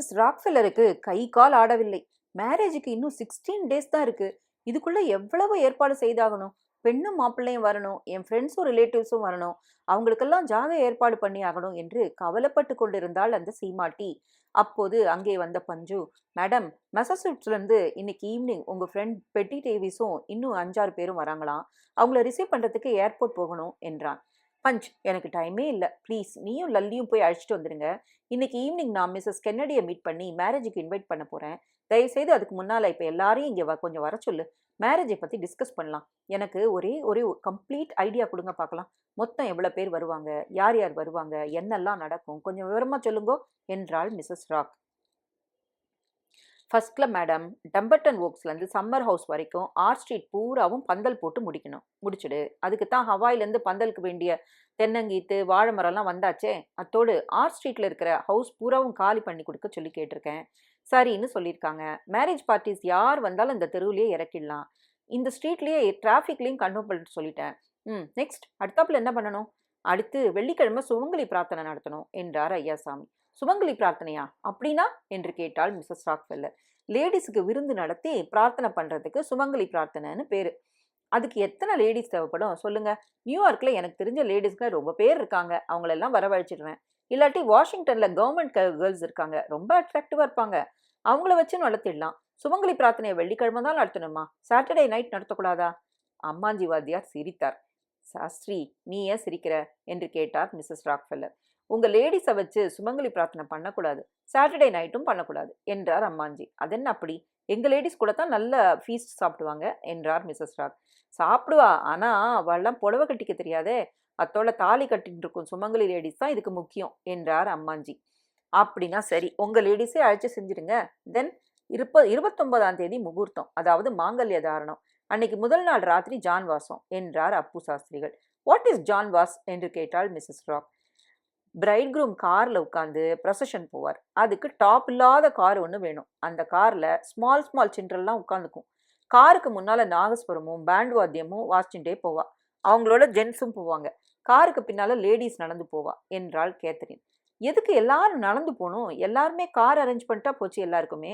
Mrs ராக்ஃபெல்லருக்கு கை கால் ஆடவில்லை. மேரேஜுக்கு இன்னும் sixteen days தான் இருக்கு. இதுக்குள்ள எவ்வளவு ஏற்பாடு செய்தாகணும்? பெண்ணும் மாப்பிள்ளையும் வரணும். என் ஃப்ரெண்ட்ஸும் ரிலேட்டிவ்ஸும் வரணும். அவங்களுக்கெல்லாம் ஜாக ஏற்பாடு பண்ணி ஆகணும் என்று கவலைப்பட்டு கொண்டிருந்தாள் அந்த சீமாட்டி அப்போது அங்கே வந்த பஞ்சு மேடம் மெசசூட்ஸ்லேருந்து இன்னைக்கு ஈவினிங் உங்கள் ஃப்ரெண்ட் பெட்டி டேவிஸும் இன்னும் அஞ்சாறு பேரும் வராங்களாம். அவங்கள ரிசீவ் பண்ணுறதுக்கு ஏர்போர்ட் போகணும் என்றான். பஞ்ச். எனக்கு டைமே இல்லை. ப்ளீஸ் நீயும் லல்லியும் போய் அழைச்சிட்டு வந்துடுங்க இன்னைக்கு ஈவினிங் நான் மிஸ்ஸஸ் கென்னடியை மீட் பண்ணி மேரேஜுக்கு இன்வைட் பண்ண போகிறேன் தயவுசெய்து அதுக்கு முன்னால் இப்போ எல்லாரையும் இங்கே வ கொஞ்சம் வர சொல்லு. மேரேஜை பற்றி டிஸ்கஸ் பண்ணலாம். எனக்கு ஒரே ஒரே கம்ப்ளீட் ஐடியா கொடுங்க பார்க்கலாம் மொத்தம் எவ்வளோ பேர் வருவாங்க? யார் யார் வருவாங்க? என்னெல்லாம் நடக்கும்? கொஞ்சம் விவரமாக சொல்லுங்கோ? என்றாள் மிஸ்ஸஸ் ராக். ஃபஸ்ட்டில் மேடம் டம்பர்டன் ஓக்ஸ்லேருந்து சம்மர் ஹவுஸ் வரைக்கும் ஆர் ஸ்ட்ரீட் பூராவும் பந்தல் போட்டு முடிக்கணும். முடிச்சுடு. அதுக்கு தான் ஹவாயிலேருந்து பந்தலுக்கு வேண்டிய தென்னங்கீத்து வாழை மரம்லாம் வந்தாச்சே? அத்தோடு ஆர் ஸ்ட்ரீட்டில் இருக்கிற ஹவுஸ் பூராவும் காலி பண்ணி கொடுக்க சொல்லி கேட்டிருக்கேன். சரின்னு சொல்லியிருக்காங்க. மேரேஜ் பார்ட்டிஸ் யார் வந்தாலும் இந்த தெருவுலேயே இறக்கிடலாம். இந்த ஸ்ட்ரீட்லேயே டிராஃபிக்லேயும் கண்ட்ரோல் பண்ணிட்டு சொல்லிட்டேன். ம் நெக்ஸ்ட் அடுத்தாப்பில் என்ன பண்ணணும்? அடுத்து வெள்ளிக்கிழமை சுமங்கலி பிரார்த்தனை நடத்தணும் என்றார் ஐயாசாமி. சுமங்கலி பிரார்த்தனையா? அப்படின்னா? என்று கேட்டாள் மிஸ்ஸஸ் ராக்ஃபெல்லர். லேடிஸுக்கு விருந்து நடத்தி பிரார்த்தனை பண்ணுறதுக்கு சுமங்கலி பிரார்த்தனைன்னு பேர். அதுக்கு எத்தனை லேடிஸ் தேவைப்படும்? சொல்லுங்கள் நியூயார்க்கில் எனக்கு தெரிஞ்ச லேடிஸ்க்கு ரொம்ப பேர் இருக்காங்க. அவங்களெல்லாம் வரவழைச்சிடுவேன். இல்லாட்டி வாஷிங்டனில் கவர்மெண்ட் கேர்ள்ஸ் இருக்காங்க. ரொம்ப அட்ராக்டிவாக இருப்பாங்க. அவங்கள வச்சு நடத்திடலாம். சுமங்கலி பிரார்த்தனையை வெள்ளிக்கிழமை தான் நடத்தணுமா? சாட்டர்டே நைட் நடத்தக்கூடாதா? அம்மாஞ்சி வாத்தியார் சிரித்தார். சாஸ்திரி நீ ஏன் சிரிக்கிற? என்று கேட்டார் மிஸ்ஸஸ் ராக்ஃபெல்லர். உங்கள் லேடிஸை வச்சு சுமங்கலி பிரார்த்தனை பண்ணக்கூடாது. சாட்டர்டே நைட்டும் பண்ணக்கூடாது என்றார் அம்மாஞ்சி. அதென்ன அப்படி? எங்கள் லேடிஸ் கூட தான் நல்ல ஃபீஸ்ட் சாப்பிடுவாங்க என்றார் மிஸ்ஸஸ் ராக். சாப்பிடுவா ஆனால் அவள்லாம் புடவை கட்டிக்க தெரியாதே. அத்தோட தாலி கட்டிட்டு இருக்கும் சுமங்கலி லேடிஸ் தான் இதுக்கு முக்கியம் என்றார் அம்மாஞ்சி. அப்படின்னா சரி உங்கள் லேடிஸே அழைச்சி செஞ்சிடுங்க தென் இருப்ப இருபத்தொன்பதாம் தேதி முகூர்த்தம் அதாவது மாங்கல்ய தாரணம். அன்னைக்கு முதல் நாள் ராத்திரி ஜான் வாசம் என்றார் அப்பு சாஸ்திரிகள். வாட் இஸ் ஜான் வாஸ் என்று கேட்டாள் மிஸ்ஸஸ் ராக். பிரைட் குரூம் காரில் உட்காந்து ப்ரொசஷன் போவார். அதுக்கு டாப் இல்லாத கார் ஒன்று வேணும். அந்த காரில் ஸ்மால் ஸ்மால் சில்ட்ரன்லாம் உட்காந்துக்கும் காருக்கு முன்னால் நாகஸ்வரமும் பேண்ட் வாத்தியமும் வாசிச்சுட்டே போவா. அவங்களோட ஜென்ஸும் போவாங்க. காருக்கு பின்னால் லேடிஸ் நடந்து போவா என்றாள் கேத்தரின். எதுக்கு எல்லாரும் நடந்து போகணும்? எல்லாருமே கார் அரேஞ்ச் பண்ணிட்டா போச்சு எல்லாருக்குமே.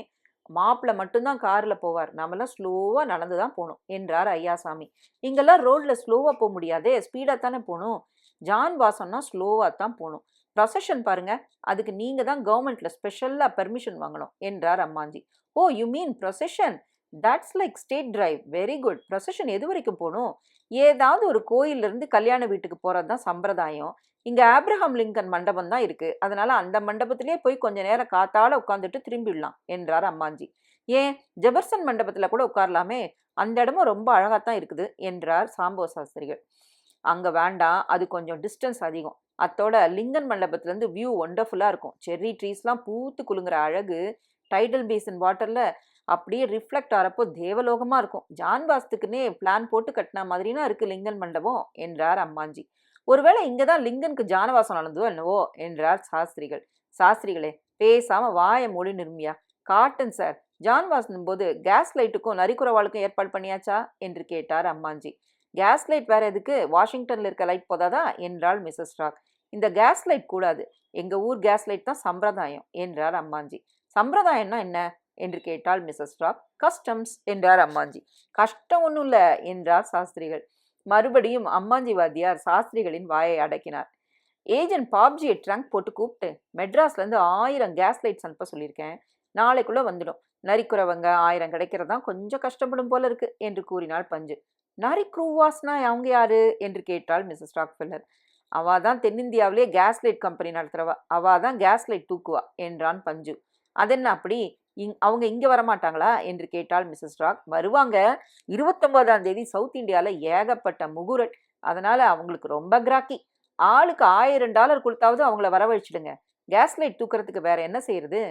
மாப்பிள்ளை மட்டும்தான் காரில் போவார். நாமெல்லாம் ஸ்லோவாக நடந்து தான் போகணும் என்றார் ஐயாசாமி. இங்கெல்லாம் ரோட்டில் ஸ்லோவாக போக முடியாதே. ஸ்பீடாக தானே போகணும்? ஜான் வாசம்னா ஸ்லோவாக தான் போகணும் ப்ரொசஷன் பாருங்க. அதுக்கு நீங்கள் தான் கவர்மெண்ட்டில் ஸ்பெஷலாக பெர்மிஷன் வாங்கணும் என்றார் அம்மாஞ்சி. ஓ you mean procession that's like state drive very good procession எது வரைக்கும் போகணும் ஏதாவது ஒரு கோயிலிருந்து கல்யாண வீட்டுக்கு போகிறது தான் சம்பிரதாயம். இங்கே ஆப்ரஹாம் லிங்கன் மண்டபம் தான் இருக்குது அதனால் அந்த மண்டபத்திலே போய் கொஞ்ச நேரம் காத்தால் உட்காந்துட்டு திரும்பிடலாம் என்றார் அம்மாஞ்சி. ஏன்? ஜெபர்சன் மண்டபத்தில் கூட உட்காரலாமே? அந்த இடமும் ரொம்ப அழகாக தான் இருக்குது என்றார் சாம்போ சாஸ்திரிகள். அங்கே வேண்டாம் அது கொஞ்சம் டிஸ்டன்ஸ் அதிகம். அத்தோட லிங்கன் மண்டபத்துலேருந்து வியூ ஒண்டர்ஃபுல்லாக இருக்கும். செர்ரி ட்ரீஸ்லாம் பூத்து குலுங்குற அழகு டைடல் பேசன் வாட்டரில் அப்படியே ரிஃப்ளெக்ட் ஆகிறப்போ தேவலோகமாக இருக்கும். ஜான்பாஸ்துக்குன்னே பிளான் போட்டு கட்டின மாதிரினா இருக்குது லிங்கன் மண்டபம் என்றார் அம்மாஞ்சி. ஒருவேளை இங்கே தான் லிங்கனுக்கு ஜானவாசம் நடந்ததோ என்னவோ என்றார் சாஸ்திரிகள். சாஸ்திரிகளே பேசாமல் வாயை மூடி நிரும்பியா காட்டன் சார் ஜான்வாசனும் போது கேஸ் லைட்டுக்கும் நரிக்குறவாளுக்கும் ஏற்பாடு பண்ணியாச்சா என்று கேட்டார் அம்மாஞ்சி. கேஸ் லைட் வேறு எதுக்கு? வாஷிங்டனில் இருக்க லைட் போதாதான் என்றாள் மிஸ்ஸஸ் ராக் இந்த கேஸ் லைட் கூடாது. எங்கள் ஊர் கேஸ் லைட் தான் சம்பிரதாயம் என்றார் அம்மாஞ்சி. சம்பிரதாயம்னா என்ன? என்று கேட்டாள் மிஸ்ஸஸ் ராக் கஸ்டம்ஸ் என்றார் அம்மாஞ்சி. கஷ்டம் ஒன்றும் இல்லை என்றார் சாஸ்திரிகள். மறுபடியும் அம்மாஞ்சி வாத்தியார் சாஸ்திரிகளின் வாயை அடக்கினார். ஏஜென்ட் பாப்ஜியை ட்ரங்க் போட்டு கூப்பிட்டு மெட்ராஸ்லேருந்து ஆயிரம் கேஸ் லைட்ஸ் அனுப்ப சொல்லியிருக்கேன். நாளைக்குள்ளே வந்துடும். நரிக்குறவங்க ஆயிரம் கிடைக்கிறதான் கொஞ்சம் கஷ்டப்படும் போல இருக்கு என்று கூறினாள் பஞ்சு. நாரி க்ரூவாஸ்னா அவங்க யாரு? என்று கேட்டாள் மிஸ்ஸஸ் ஃபில்லர் அவா தான் தென்னிந்தியாவிலே கேஸ் லைட் கம்பெனி நடத்துகிறவா அவா தான் கேஸ் லைட் தூக்குவா என்றான் பஞ்சு. அதென்ன அப்படி? இங் அவங்க இங்கே வரமாட்டாங்களா? என்று கேட்டாள் மிஸ்ஸஸ் ராக். வருவாங்க. இருபத்தொம்போதாம் தேதி சவுத் இந்தியாவில் ஏகப்பட்ட முகுரட் அதனால் அவங்களுக்கு ரொம்ப கிராக்கி. ஆளுக்கு ஆயிரம் டாலர் கொடுத்தாவது அவங்கள வரவழைச்சிடுங்க. கேஸ் லைட் தூக்குறதுக்கு வேற என்ன செய்யறது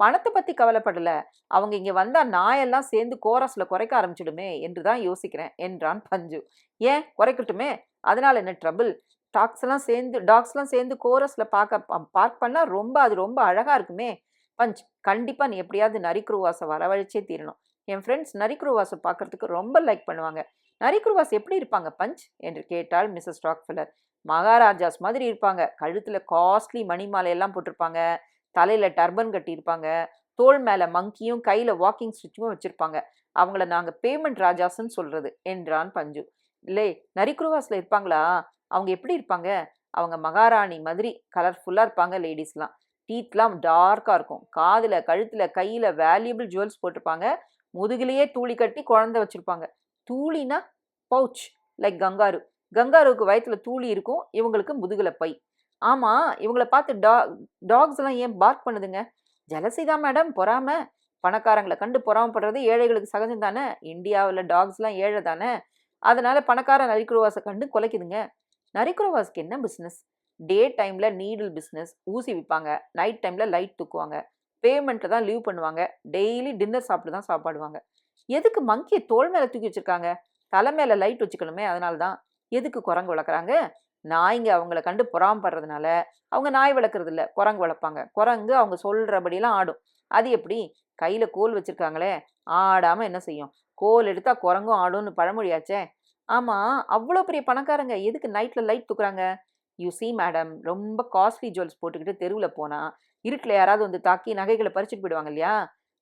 பணத்தை பற்றி கவலைப்படல. அவங்க இங்கே வந்தால் நாயெல்லாம் சேர்ந்து கோரஸில் குறைக்க ஆரம்பிச்சிடுமே என்று தான் யோசிக்கிறேன் என்றான் பஞ்சு. ஏன்? குறைக்கட்டுமே? அதனால் என்ன ட்ரபிள் டாக்ஸ் எல்லாம் சேர்ந்து டாக்ஸ்லாம் சேர்ந்து கோரஸில் பார்க்க பார்க் பண்ணால் ரொம்ப அது ரொம்ப அழகாக இருக்குமே. பஞ்ச் கண்டிப்பாக நீ எப்படியாவது நரிக்குருவாசை வரவழைச்சே தீரணும். என் ஃப்ரெண்ட்ஸ் நரிக்குருவாசை பார்க்கறதுக்கு ரொம்ப லைக் பண்ணுவாங்க. நரிக்குருவாஸ் எப்படி இருப்பாங்க பஞ்ச்? என்று கேட்டாள் மிஸ்ஸஸ் ராக்ஃபில்லர் மகாராஜாஸ் மாதிரி இருப்பாங்க. கழுத்தில் காஸ்ட்லி மணி மாலையெல்லாம் போட்டிருப்பாங்க. தலையில் டர்பன் கட்டியிருப்பாங்க. தோல் மேலே மங்கியும் கையில் வாக்கிங் ஸ்டிச்சும் வச்சுருப்பாங்க. அவங்கள நாங்கள் பேமெண்ட் ராஜாஸ்ன்னு சொல்கிறது என்றான் பஞ்சு. இல்லை நரிக்குருவாஸில் இருப்பாங்களா? அவங்க எப்படி இருப்பாங்க? அவங்க மகாராணி மாதிரி கலர்ஃபுல்லாக இருப்பாங்க லேடிஸ்லாம் டீத்லாம் டார்க்காக இருக்கும். காதில் கழுத்தில் கையில் வேல்யூபிள் ஜுவல்ஸ் போட்டிருப்பாங்க. முதுகிலேயே தூளி கட்டி குழந்தை வச்சுருப்பாங்க. தூளினா பவுச் லைக் கங்காரு. கங்காருக்கு வயத்தில் தூளி இருக்கும் இவங்களுக்கு முதுகில் பை. ஆமாம் இவங்களை பார்த்து டா டாக்ஸ்லாம் ஏன் பார்க் பண்ணுதுங்க? ஜலசிதா தான் மேடம் பொறாம. பணக்காரங்களை கண்டு பொறாமப்படுறது ஏழைகளுக்கு சகஜம் தானே? இந்தியாவில் டாக்ஸ்லாம் ஏழை தானே? அதனால் பணக்கார நரிக்குறவாஸை கண்டு குலைக்குதுங்க. நரிக்குருவாஸ்க்கு என்ன பிஸ்னஸ் டே டைமில் நீடில் பிஸ்னஸ் ஊசி விற்பாங்க நைட் டைமில் லைட் தூக்குவாங்க. பேமெண்ட்டில் தான் லீவ் பண்ணுவாங்க. டெய்லி டின்னர் சாப்பிட்டு தான் சாப்பாடுவாங்க. எதுக்கு மங்கியை தோல் மேலே தூக்கி வச்சிருக்காங்க? தலை மேலே லைட் வச்சுக்கணுமே அதனால தான். எதுக்கு குரங்கு வளர்க்குறாங்க? நாய்ங்க அவங்கள கண்டு பொறாமப்படுறதுனால அவங்க நாய் வளர்க்குறது இல்லை குரங்கு வளர்ப்பாங்க. குரங்கு அவங்க சொல்கிறபடியெல்லாம் ஆடும். அது எப்படி? கையில் கோல் வச்சுருக்காங்களே ஆடாமல் என்ன செய்யும்? கோல் எடுத்தால் குரங்கும் ஆடும்னு பழமொழியாச்சே. ஆமாம் அவ்வளோ பெரிய பணக்காரங்க எதுக்கு நைட்டில் லைட் தூக்குறாங்க? யூ சி மேடம் ரொம்ப காஸ்ட்லி ஜுவல்ஸ் போட்டுக்கிட்டு தெருவில் போனால் இருட்டில் யாராவது வந்து தாக்கி நகைகளை பறிச்சுட்டு போயிடுவாங்க இல்லையா?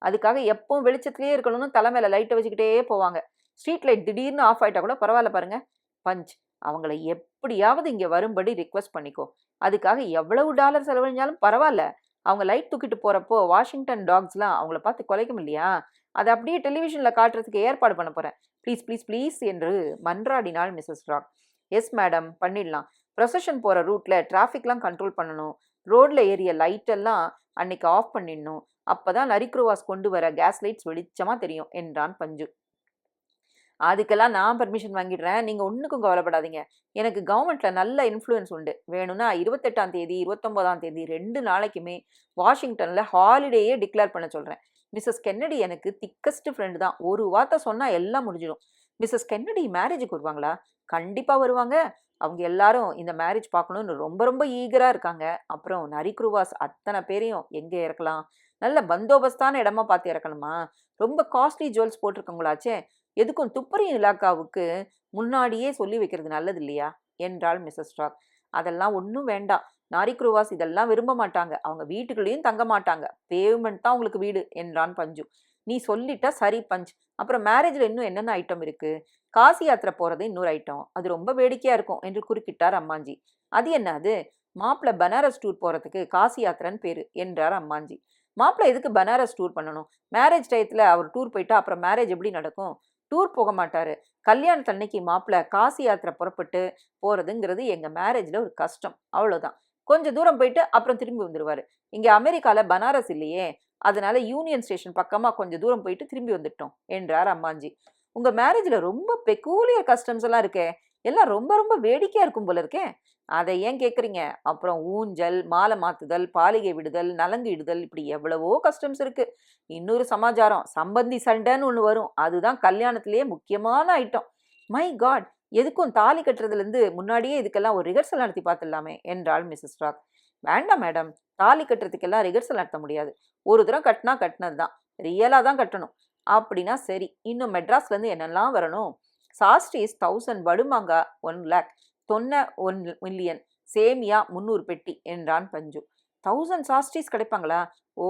அதுக்காக எப்பவும் வெளிச்சத்துலேயே இருக்கணும்னு தலை மேலே லைட்டை வச்சுக்கிட்டே போவாங்க. ஸ்ட்ரீட் லைட் திடீர்னு ஆஃப் ஆகிட்டா கூட பரவாயில்ல பாருங்கள் பஞ்ச் அவங்கள எப்படியாவது இங்கே வரும்படி ரிக்வெஸ்ட் பண்ணிக்கோ. அதுக்காக எவ்வளவு டாலர் செலவழிஞ்சாலும் பரவாயில்ல. அவங்க லைட் தூக்கிட்டு போகிறப்போ வாஷிங்டன் டாக்ஸ்லாம் அவங்கள பார்த்து குலைக்கும் இல்லையா? அதை அப்படியே டெலிவிஷனில் காட்டுறதுக்கு ஏற்பாடு பண்ண போகிறேன் ப்ளீஸ் ப்ளீஸ் ப்ளீஸ் என்று மன்றாடினாள் மிஸ்ஸஸ் ராக் எஸ் மேடம் பண்ணிடலாம். ப்ரொசஷன் போகிற ரூட்டில் டிராஃபிக்லாம் கண்ட்ரோல் பண்ணணும். ரோட்டில் ஏறிய லைட்டெல்லாம் அன்னைக்கு ஆஃப் பண்ணிடணும். அப்போ தான் நரிக்ரோவாஸ் கொண்டு வர கேஸ் லைட்ஸ் வெளிச்சமாக தெரியும் என்றான் பஞ்சு. அதுக்கெல்லாம் நான் பர்மிஷன் வாங்கிடுறேன். நீங்கள் ஒன்றுக்கும் கவலைப்படாதீங்க. எனக்கு கவர்மெண்ட்டில் நல்ல இன்ஃப்ளூயன்ஸ் உண்டு. வேணும்னா இருபத்தெட்டாம் தேதி இருபத்தொம்போதாம் தேதி ரெண்டு நாளைக்குமே வாஷிங்டனில் ஹாலிடேயே டிக்ளேர் பண்ண சொல்கிறேன் மிஸ்ஸஸ் கென்னடி எனக்கு திக்கஸ்ட் ஃப்ரெண்டு தான். ஒரு வார்த்தை சொன்னால் எல்லாம் முடிஞ்சிடும். மிஸ்ஸஸ் கென்னடி மேரேஜுக்கு வருவாங்களா? கண்டிப்பாக வருவாங்க. அவங்க எல்லாரும் இந்த மேரேஜ் பார்க்கணுன்னு ரொம்ப ரொம்ப ஈகராக இருக்காங்க. அப்புறம் நரிக்ருவாஸ் அத்தனை பேரையும் எங்கே இறக்கலாம்? நல்ல பந்தோபஸ்தான இடமா பார்த்து இறக்கணுமா? ரொம்ப காஸ்ட்லி ஜுவல்ஸ் போட்டிருக்கவங்களாச்சே. எதுக்கும் துப்பறி இலாக்காவுக்கு முன்னாடியே சொல்லி வைக்கிறது நல்லது இல்லையா? என்றாள் மிஸ்ஸஸ் ஸ்டாக் அதெல்லாம் ஒன்றும் வேண்டாம். நாரிக்ருவாஸ் இதெல்லாம் விரும்ப மாட்டாங்க. அவங்க வீட்டுக்குள்ளேயும் தங்க மாட்டாங்க. பேமெண்ட் தான் உங்களுக்கு வீடு என்றான் பஞ்சு. நீ சொல்லிட்டா சரி பஞ்ச். அப்புறம் மேரேஜில் இன்னும் என்னென்ன ஐட்டம் இருக்குது காசி யாத்திரை போகிறது இன்னொரு ஐட்டம் அது ரொம்ப வேடிக்கையாக இருக்கும் என்று குறுக்கிட்டார் அம்மாஞ்சி. அது என்னது மாப்பிள்ளை பனாரஸ் டூர் போகிறதுக்கு காசி யாத்திரைன்னு பேர் என்றார் அம்மாஞ்சி. மாப்பிள்ளை எதுக்கு பனாரஸ் டூர் பண்ணணும்? மேரேஜ் டயத்தில் அவர் டூர் போயிட்டா அப்புறம் மேரேஜ் எப்படி நடக்கும்? டூர் போக மாட்டார். கல்யாணத்தன்னைக்கு மாப்பிள்ளை காசி யாத்திரை புறப்பட்டு போகிறதுங்கிறது எங்கள் மேரேஜில் ஒரு கஷ்டம். அவ்வளோதான் கொஞ்சம் தூரம் போயிட்டு அப்புறம் திரும்பி வந்துடுவார் இங்கே அமெரிக்காவில் பனாரஸ் இல்லையே. அதனால யூனியன் ஸ்டேஷன் பக்கமாக கொஞ்சம் தூரம் போயிட்டு திரும்பி வந்துட்டோம் என்றார் அம்மாஞ்சி. உங்கள் மேரேஜில் ரொம்ப பெக்கூலியர் கஸ்டம்ஸ் எல்லாம் இருக்கே எல்லாம் ரொம்ப ரொம்ப வேடிக்கையாக இருக்கும் போல இருக்கே. அதை ஏன் கேட்குறீங்க அப்புறம் ஊஞ்சல் மாலை மாத்துதல் பாலிகை விடுதல் நலங்கு இடுதல் இப்படி எவ்வளவோ கஸ்டம்ஸ் இருக்குது இன்னொரு சமாச்சாரம் சம்பந்தி சண்டைன்னு ஒன்று வரும். அதுதான் கல்யாணத்திலேயே முக்கியமான ஐட்டம் மை காட் எதுக்கும் தாலி கட்டுறதுலேருந்து முன்னாடியே இதுக்கெல்லாம் ஒரு ரிஹர்சல் நடத்தி பார்த்துடலாமே என்றாள் மிஸ்ஸஸ் ராக் வேண்டாம் மேடம். தாலி கட்டுறதுக்கெல்லாம் ரிகர்சல் நடத்த முடியாது. ஒரு தடவை கட்டினா கட்டினது தான் ரியலாக தான் கட்டணும். அப்படின்னா சரி இன்னும் மெட்ராஸ்லேருந்து என்னெல்லாம் வரணும்? சாஸ்ட்ரீஸ் தௌசண்ட் வடுமாங்கா ஒன் லேக் தொன்னை ஒன் மில்லியன் சேமியா முந்நூறு பெட்டி என்றான் பஞ்சு. தௌசண்ட் சாஸ்ட்ரீஸ் கிடைப்பாங்களா? ஓ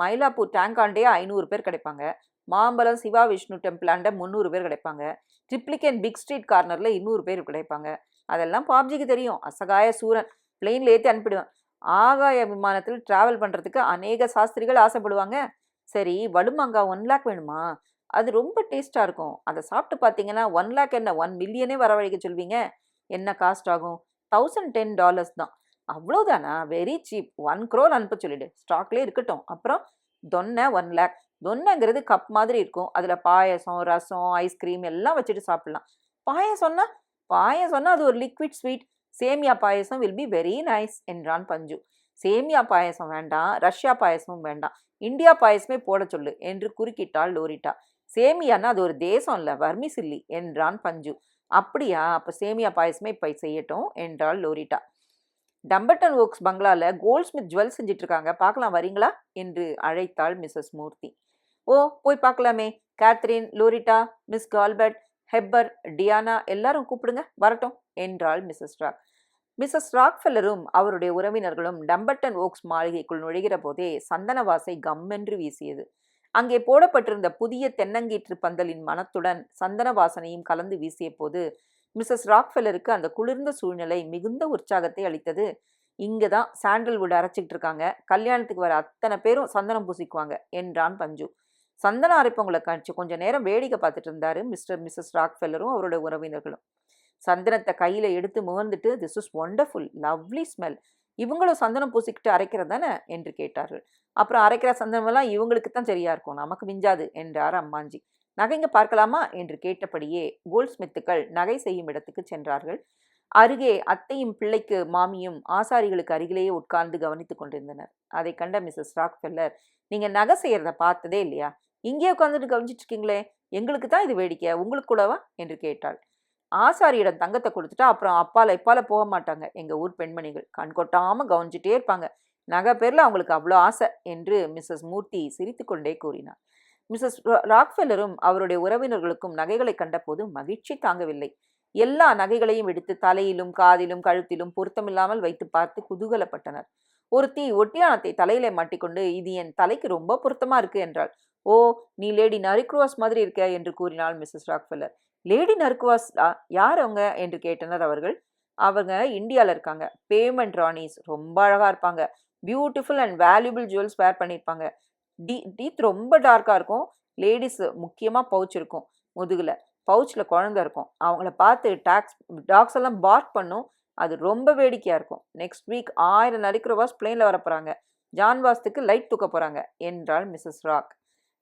மயிலாப்பூர் டேங்காண்டே ஐநூறு பேர் கிடைப்பாங்க. மாம்பலம் சிவா விஷ்ணு டெம்பிளாண்ட முந்நூறு பேர் கிடைப்பாங்க. ட்ரிப்ளிகேன் பிக் ஸ்ட்ரீட் கார்னரில் இன்னூறு பேர் கிடைப்பாங்க. அதெல்லாம் பாப்ஜிக்கு தெரியும். அசகாய சூரன். பிளெயினில் ஏற்றி அனுப்பிடுவேன். ஆகாய விமானத்தில் டிராவல் பண்ணுறதுக்கு அநேக சாஸ்திரிகள் ஆசைப்படுவாங்க. சரி வடுமாங்கா ஒன் லேக் வேணுமா? அது ரொம்ப டேஸ்ட்டாக இருக்கும். அதை சாப்பிட்டு பார்த்தீங்கன்னா ஒன் லேக் என்ன ஒன் மில்லியனே வரவழைக்க சொல்வீங்க. என்ன காஸ்ட் ஆகும்? தௌசண்ட் டென் டாலர்ஸ் தான். அவ்வளோதானா வெரி சீப் ஒன் க்ரோர் அனுப்ப சொல்லிடு. ஸ்டாக்லேயே இருக்கட்டும். அப்புறம் தொன்னை ஒன் லேக் தொன்னைங்கிறது கப் மாதிரி இருக்கும். அதில் பாயசம் ரசம் ஐஸ்கிரீம் எல்லாம் வச்சுட்டு சாப்பிட்லாம். பாயசம்னா பாயசம்னா அது ஒரு liquid sweet semiya payasam will be very nice என்றான் பஞ்சு. சேமியா பாயசம் வேண்டாம் ரஷ்யா பாயசமும் வேண்டாம் இந்தியா பாயசமே போட சொல்லு என்று குறுக்கிட்டாள் லோரிட்டா. சேமியான்னா அது ஒரு தேசம் இல்லை வர்மிசில்லி என்றான் பஞ்சு. அப்படியா அப்போ சேமியா பாயசமே இப்போ செய்யட்டும் என்றாள் லோரிட்டா. டம்பர்டன் ஒர்க்ஸ் பங்களாவில் கோல்ட் ஸ்மித் ஜுவல் செஞ்சிட்ருக்காங்க பார்க்கலாம் வரீங்களா? என்று அழைத்தாள் மிஸ்ஸஸ் மூர்த்தி. ஓ போய் பார்க்கலாமே Catherine Loretta Miss Colbert Hepper Diana எல்லாரும் கூப்பிடுங்க. வரட்டும் என்றாள் மிஸ்ஸஸ் ராக் மிஸ்ஸஸ் ராக்ஃபெல்லரும் அவருடைய உறவினர்களும் டம்பர்டன் ஓக்ஸ் மாளிகைக்குள் நுழைகிற போதே சந்தன வாசை கம்மென்று வீசியது. அங்கே போடப்பட்டிருந்த புதிய தென்னங்கீற்று பந்தலின் மனத்துடன் சந்தன வாசனையும் கலந்து வீசிய போது மிஸ்ஸஸ் ராக்ஃபெல்லருக்கு அந்த குளிர்ந்த சூழ்நிலை மிகுந்த உற்சாகத்தை அளித்தது. இங்கே தான் சாண்டல்வுட் அரைச்சிக்கிட்டு இருக்காங்க. கல்யாணத்துக்கு வர அத்தனை பேரும் சந்தனம் பூசிக்குவாங்க என்றான் பஞ்சு. சந்தன அரைப்பவங்களை காட்சி கொஞ்ச நேரம் வேடிக்கை பார்த்துட்டு இருந்தார் மிஸ்டர் மிஸ்ஸஸ் ராக்ஃபெல்லரும் அவரோட உறவினர்களும். சந்தனத்தை கையில் எடுத்து முகந்துட்டு this is wonderful lovely smell இவங்களும் சந்தனம் பூசிக்கிட்டு அரைக்கிறது தானே? என்று கேட்டார்கள். அப்புறம் அரைக்கிற சந்தனமெல்லாம் இவங்களுக்கு தான் சரியா இருக்கும். நமக்கு மிஞ்சாது என்றார் அம்மாஞ்சி. நகைங்க பார்க்கலாமா? என்று கேட்டபடியே கோல்ட் ஸ்மித்துக்கள் நகை செய்யும் இடத்துக்கு சென்றார்கள். அருகே அத்தையும் பிள்ளைக்கு மாமியும் ஆசாரிகளுக்கு அருகிலேயே உட்கார்ந்து கவனித்துக் கொண்டிருந்தனர். அதை கண்ட மிஸ்ஸஸ் ராக்ஃபெல்லர் நீங்கள் நகை செய்கிறத பார்த்ததே இல்லையா? இங்கே உட்காந்துட்டு கவனிச்சிட்டு இருக்கீங்களே எங்களுக்கு தான் இது வேடிக்கை உங்களுக்கு கூடவா? என்று கேட்டாள். ஆசாரியிடம் தங்கத்தை கொடுத்துட்டா அப்புறம் அப்பால இப்பால போக மாட்டாங்க. எங்க ஊர் பெண்மணிகள். கண் கொட்டாம கவனிச்சுட்டே இருப்பாங்க. நகை பேர்ல அவங்களுக்கு அவ்வளோ ஆசை என்று மிஸ்ஸஸ் மூர்த்தி சிரித்துக்கொண்டே கூறினார் மிஸ்ஸஸ் ராக்ஃபெல்லரும் அவருடைய உறவினர்களுக்கும் நகைகளை கண்டபோது மகிழ்ச்சி தாங்கவில்லை. எல்லா நகைகளையும் எடுத்து தலையிலும் காதிலும் கழுத்திலும் பொருத்தமில்லாமல் வைத்து பார்த்து குதூகலப்பட்டனர். ஒருத்தி ஒட்டியானத்தை தலையில மாட்டிக்கொண்டு இது என் தலைக்கு ரொம்ப பொருத்தமா இருக்கு என்றாள். ஓ நீ லேடி நரிக்ரோஸ் மாதிரி இருக்க என்று கூறினாள் மிஸ்ஸஸ் ராக்ஃபெல்லர். லேடி நர்குவாஸ் யார் அவங்க? என்று கேட்டனர் அவர்கள். அவங்க இந்தியாவில் இருக்காங்க. பேமெண்ட் ராணிஸ். ரொம்ப அழகாக இருப்பாங்க. Beautiful and valuable jewels wear பண்ணியிருப்பாங்க. டி டீத் ரொம்ப டார்க்காக இருக்கும். லேடிஸ் முக்கியமாக பவுச் இருக்கும் முதுகில். பவுச்சில் குழந்த இருக்கும். அவங்கள பார்த்து டாக்ஸ் டாக்ஸ் எல்லாம் பார்க் பண்ணும். அது ரொம்ப வேடிக்கையாக இருக்கும். நெக்ஸ்ட் வீக் ஆயிரம் நரிக்ரோவாஸ் பிளேனில் வர போகிறாங்க ஜான்வாஸ்துக்கு லைட் தூக்க போகிறாங்க என்றாள் மிஸ்ஸஸ் ராக்.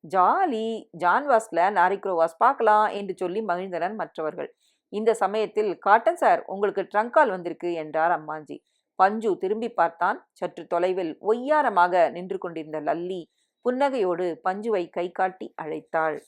ஜாலி ஜான்வாஸ்ல நாரிக்ரோவாஸ் பார்க்கலாம் என்று சொல்லி மகிழ்ந்தனர் மற்றவர்கள். இந்த சமயத்தில் காட்டன் சார் உங்களுக்கு ட்ரங்கால் வந்திருக்கு என்றார் அம்மாஞ்சி பஞ்சு திரும்பி பார்த்தான். சற்று தொலைவில் ஒய்யாரமாக நின்று கொண்டிருந்த லல்லி புன்னகையோடு பஞ்சுவை கை காட்டி அழைத்தாள்.